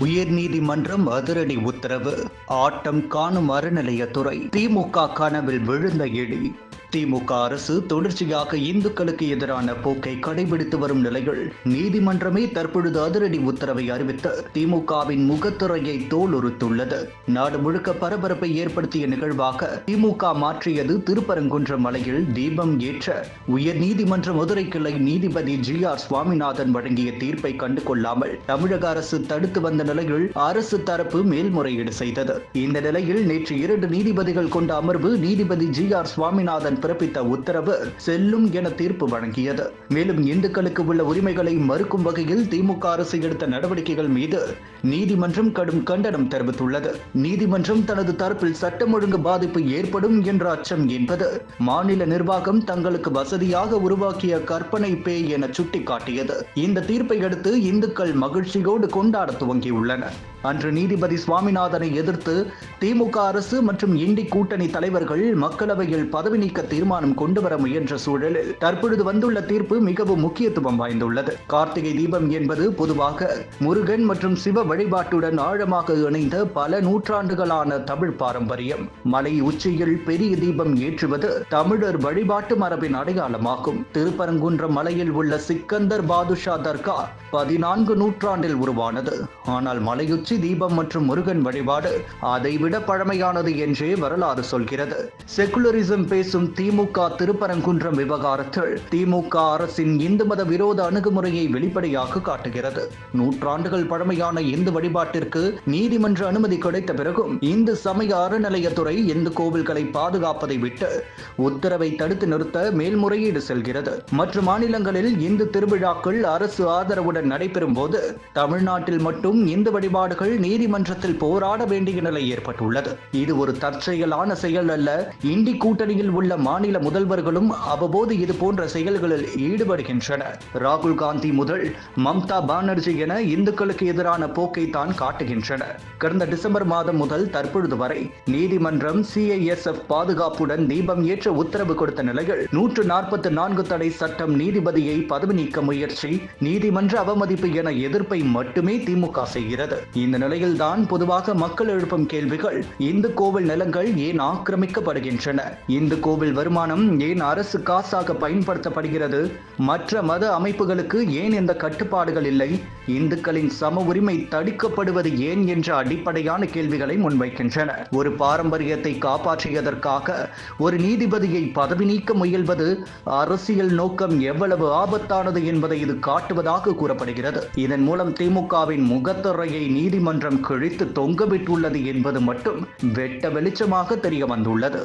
உயர்நீதிமன்றம் அதிரடி உத்தரவு. ஆட்டம் காணும் அறநிலையத்துறை. திமுக கனவில் விழுந்த இடி. திமுக அரசு தொடர்ச்சியாக இந்துக்களுக்கு எதிரான போக்கை கடைபிடித்து வரும் நிலையில் நீதிமன்றமே தற்பொழுது அதிரடி உத்தரவை அறிவித்து திமுகவின் முகத்துறையை தோலுறுத்துள்ளது. நாடு முழுக்க பரபரப்பை ஏற்படுத்திய நிகழ்வாக திமுக மாற்றியது திருப்பரங்குன்றம் மலையில் தீபம் ஏற்ற உயர் நீதிமன்ற மதுரை கிளை நீதிபதி ஜி ஆர் சுவாமிநாதன் வழங்கிய தீர்ப்பை கண்டு கொள்ளாமல் தமிழக அரசு தடுத்து வந்த நிலையில் அரசு தரப்பு மேல்முறையீடு செய்தது. இந்த நிலையில் நேற்று இரண்டு நீதிபதிகள் கொண்ட அமர்வு நீதிபதி ஜி ஆர் சுவாமிநாதன் பிறப்பித்த உத்தரவு செல்லும் என தீர்ப்பு வழங்கியது. மேலும் இந்துக்களுக்கு உள்ள உரிமைகளை மறுக்கும் வகையில் திமுக அரசு எடுத்த நடவடிக்கைகள் மீது நீதிமன்றம் கடும் கண்டனம் தெரிவித்துள்ளது. நீதிமன்றம் தனது தரப்பில் சட்டம் ஒழுங்கு பாதிப்பு ஏற்படும் என்ற அச்சம் என்பது மாநில நிர்வாகம் தங்களுக்கு வசதியாக உருவாக்கிய கற்பனை பேய் என சுட்டிக்காட்டியது. இந்த தீர்ப்பை அடுத்து இந்துக்கள் மகிழ்ச்சியோடு கொண்டாட துவங்கியுள்ளனர். அன்று நீதிபதி சுவாமிநாதனை எதிர்த்து திமுக அரசு மற்றும் இண்டி கூட்டணி தலைவர்கள் மக்களவையில் பதவி நீக்க தீர்மானம் கொண்டு வர முயன்ற சூழலில் தற்பொழுது வந்துள்ள தீர்ப்பு மிகவும் முக்கியத்துவம் வாய்ந்துள்ளது. கார்த்திகை தீபம் என்பது பொதுவாக முருகன் மற்றும் சிவ வழிபாட்டுடன் ஆழமாக இணைந்த பல நூற்றாண்டுகளான தமிழ் பாரம்பரியம். மலை உச்சியில் பெரிய தீபம் ஏற்றுவது தமிழர் வழிபாட்டு மரபின் அடையாளமாகும். திருப்பரங்குன்றம் மலையில் உள்ள சிக்கந்தர் பாதுஷா தர்கா பதினான்கு நூற்றாண்டில் உருவானது. ஆனால் மலையுச்சி உச்சி தீபம் மற்றும் முருகன் வழிபாடு அதைவிட பழமையானது என்றே வரலாறு சொல்கிறது. செகுலரிசம் பேசும் திமுக திருப்பரங்குன்றம் விவகாரத்தில் திமுக அரசின் இந்து மத விரோத அணுகுமுறையை வெளிப்படையாக காட்டுகிறது. நூற்றாண்டுகள் பழமையான இந்து வழிபாட்டிற்கு நீதிமன்ற அனுமதி கிடைத்த பிறகும் இந்து சமய அறநிலையத்துறை இந்து கோவில்களை பாதுகாப்பதை விட்டு உத்தரவை தடுத்து நிறுத்த மேல்முறையீடு செல்கிறது. மற்ற மாநிலங்களில் இந்து திருவிழாக்கள் அரசு ஆதரவுடன் நடைபெறும் போது தமிழ்நாட்டில் மட்டும் இந்து வழிபாடுகள் நீதிமன்றத்தில் போராட வேண்டிய நிலை ஏற்பட்டுள்ளது. இது ஒரு தற்செயலான செயல் அல்ல. இண்டி கூட்டணியில் உள்ள மாநில முதல்வர்களும் அவ்வப்போது இது போன்ற செயல்களில் ஈடுபடுகின்றனர். ராகுல் காந்தி முதல் மம்தா பானர்ஜி என இந்துக்களுக்கு எதிரான போக்கை தான் காட்டுகின்றனர். கடந்த டிசம்பர் மாதம் முதல் தற்பொழுது வரை நீதிமன்றம் சிஐஎஸ்எஃப் பாதுகாப்புடன் தீபம் ஏற்ற உத்தரவு கொடுத்த நிலையில் நூற்று நாற்பத்தி நான்கு தடை சட்டம் நீதிபதியை பதவி நீக்க முயற்சி நீதிமன்ற அவமதிப்பு என எதிர்ப்பை மட்டுமே திமுக செய்கிறது. இந்த நிலையில்தான் பொதுவாக மக்கள் எழுப்பும் கேள்விகள் இந்து கோவில் நிலங்கள் ஏன் ஆக்கிரமிக்கப்படுகின்றன? இந்து கோவில் வருமானம் ஏன் அரசு காசாக பயன்படுத்தப்படுகிறது? மற்ற மத அமைப்புகளுக்கு ஏன் இந்த கட்டுப்பாடுகள் இல்லை? இந்துக்களின் சம உரிமை தடுக்கப்படுவது ஏன் என்ற அடிப்படையான கேள்விகளை முன்வைக்கின்றன. ஒரு பாரம்பரியத்தை காப்பாற்றியதற்காக ஒரு நீதிபதியை பதவி நீக்க முயல்வது அரசியல் நோக்கம் எவ்வளவு ஆபத்தானது என்பதை இது காட்டுவதாக கூறப்படுகிறது. இதன் மூலம் திமுகவின் முகத்துறையை நீதி நீதிமன்றம் கிழித்து தொங்கவிட்டுள்ளது என்பது மட்டும் வெட்ட வெளிச்சமாக தெரிய வந்துள்ளது.